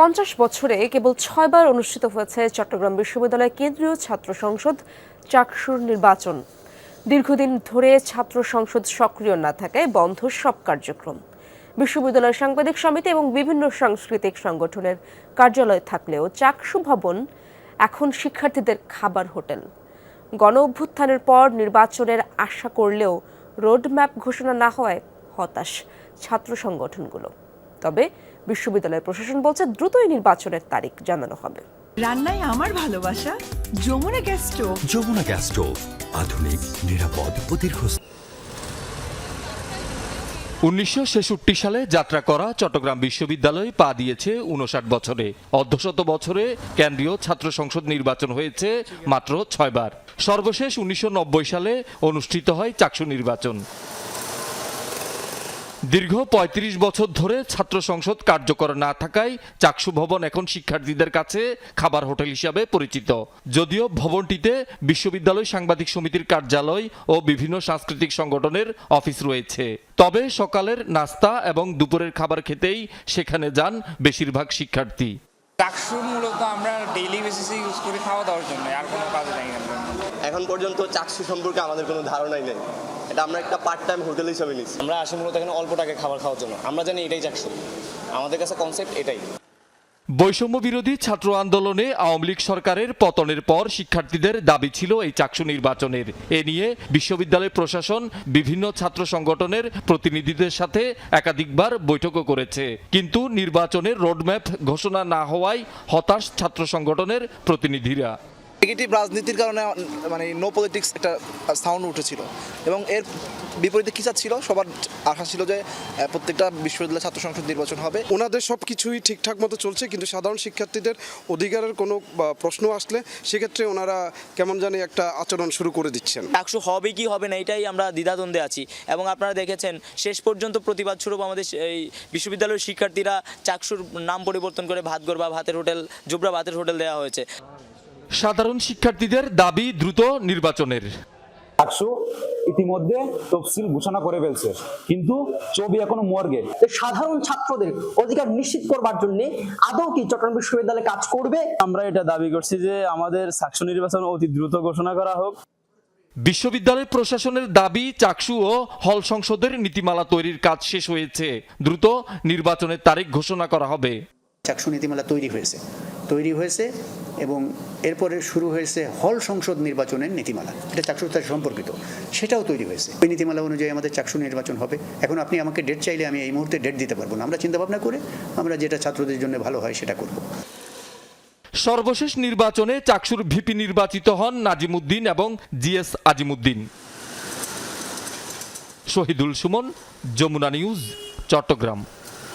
পঞ্চাশ বছরে কেবল ছয়বার অনুষ্ঠিত হয়েছে চট্টগ্রাম বিশ্ববিদ্যালয় কেন্দ্রীয় ছাত্র সংসদ চাকসুর নির্বাচন। দীর্ঘদিন ধরে ছাত্র সংসদ সক্রিয় না থাকায় বন্ধ সব কার্যক্রম। বিশ্ববিদ্যালয় সাংবাদিক সমিতি এবং বিভিন্ন সাংস্কৃতিক সংগঠনের কার্যালয় থাকলেও চাকসু ভবন, এখন শিক্ষার্থীদের খাবার হোটেল। গণ অভ্যুত্থানের পর নির্বাচনের আশা করলেও রোডম্যাপ ঘোষণা না হওয়ায় হতাশ ছাত্র সংগঠনগুলো। তবে বিশ্ববিদ্যালয় প্রশাসন বলছে দ্রুতই নির্বাচনের তারিখ জানানো হবে। রান্নায় আমার ভালোবাসা Jamuna gas stove. Jamuna gas stove আধুনিক নিরাপদ ও উনিশশো সালে যাত্রা করা চট্টগ্রাম বিশ্ববিদ্যালয় পা দিয়েছে উনষাট বছরে। অর্ধশত বছরে কেন্দ্রীয় ছাত্র সংসদ নির্বাচন হয়েছে মাত্র ছয়বার। সর্বশেষ উনিশশো নব্বই সালে অনুষ্ঠিত হয় চাকসু নির্বাচন। দীর্ঘ ৩৫ বছর ধরে ছাত্র সংসদ কার্যকর না থাকায় চাকসু ভবন এখন শিক্ষার্থীদের কাছে খাবার হোটেল হিসাবে পরিচিত। যদিও ভবনটিতে বিশ্ববিদ্যালয় সাংবাদিক সমিতির কার্যালয় ও বিভিন্ন সাংস্কৃতিক সংগঠনের অফিস রয়েছে। তবে সকালের নাস্তা এবং দুপুরের খাবার খেতেই সেখানে যান বেশিরভাগ শিক্ষার্থী। চাকসু মূলত আমরা ডেইলি বেসিসে ইউজ করি খাওয়া দাওয়ার জন্য আর কোনো কাজে নাই এখন পর্যন্ত চাকসু সম্পর্কে আমাদের কোনো ধারণাই নেই। এটা আমরা একটা পার্ট টাইম হোটেল হিসেবে নিচ্ছি আমরা আসি মূলত এখানে অল্প টাকায় খাবার খাওয়ার জন্য। আমরা জানি এটাই চাকসু। আমাদের কাছে কনসেপ্ট এটাই। বৈষম্য বিরোধী ছাত্র আন্দোলনে আওয়ামী লীগ সরকারের পতনের পর শিক্ষার্থীদের দাবি ছিল এই চাকসু নির্বাচনের। এ নিয়ে বিশ্ববিদ্যালয় প্রশাসন বিভিন্ন ছাত্র সংগঠনের প্রতিনিধিদের সাথে একাধিকবার বৈঠকও করেছে। কিন্তু নির্বাচনের রোডম্যাপ ঘোষণা না হওয়ায় হতাশ ছাত্র সংগঠনের প্রতিনিধিরা। নেগেটিভ রাজনীতির কারণে মানে নো পলিটিক্স একটা সাউন্ড উঠেছিল। এবং এর বিপরীতে কী ছিল? সবার আশা ছিল যে প্রত্যেকটা বিশ্ববিদ্যালয় ছাত্র সংসদ নির্বাচন হবে। ওনাদের সব কিছুই ঠিকঠাক মতো চলছে কিন্তু সাধারণ শিক্ষার্থীদের অধিকারের কোনো প্রশ্ন আসলে সেক্ষেত্রে ওনারা কেমন জানি একটা আচরণ শুরু করে দিচ্ছেন। একশো হবে কি হবে না এটাই আমরা দ্বিধাদ্বন্দ্বে আছি। এবং আপনারা দেখেছেন শেষ পর্যন্ত প্রতিবাদ স্বরূপ আমাদের এই বিশ্ববিদ্যালয়ের শিক্ষার্থীরা চাকসুর নাম পরিবর্তন করে ভাতগড় বা ভাতের হোটেল জুবরা ভাতের হোটেল দেওয়া হয়েছে। সাধারণ শিক্ষার্থীদের দাবি দ্রুত নির্বাচনের। একশো ইতিমধ্যে তফসিল ঘোষণা করে ফেলছে কিন্তু ছবি এখনও মর্গে। সাধারণ ছাত্রদের অধিকার নিশ্চিত করবার জন্য আদৌ কি চট্টগ্রাম বিশ্ববিদ্যালয় কাজ করবে? আমরা এটা দাবি করছি যে আমাদের সাকশন নির্বাচন অতি দ্রুত ঘোষণা করা হোক। বিশ্ববিদ্যালয় প্রশাসনের দাবি চাকসু ও হল সংসদের নীতিমালা তৈরির কাজ শেষ হয়েছে। দ্রুত নির্বাচনের তারিখ ঘোষণা করা হবে। চাকসু নীতিমালা তৈরি হয়েছে। তৈরি হয়েছে এবং এরপরে শুরু হয়েছে হল সংসদ নির্বাচনের নীতিমালা। এটা চাকসুর সম্পর্কিত। সেটাও তৈরি হয়েছে। ওই নীতিমালা অনুযায়ী আমাদের চাকসু নির্বাচন হবে। এখন আপনি আমাকে ডেট চাইলে আমি এই মুহূর্তে ডেট দিতে পারব না। আমরা চিন্তা ভাবনা করে আমরা যেটা ছাত্রদের জন্য ভালো হয় সেটা করব। সর্বশেষ নির্বাচনে চাকসুর ভিপি নির্বাচিত হন নাজিমুদ্দিন এবং জিএস আজিমুদ্দিন। শহীদুল সুমন, যমুনা নিউজ, চট্টগ্রাম।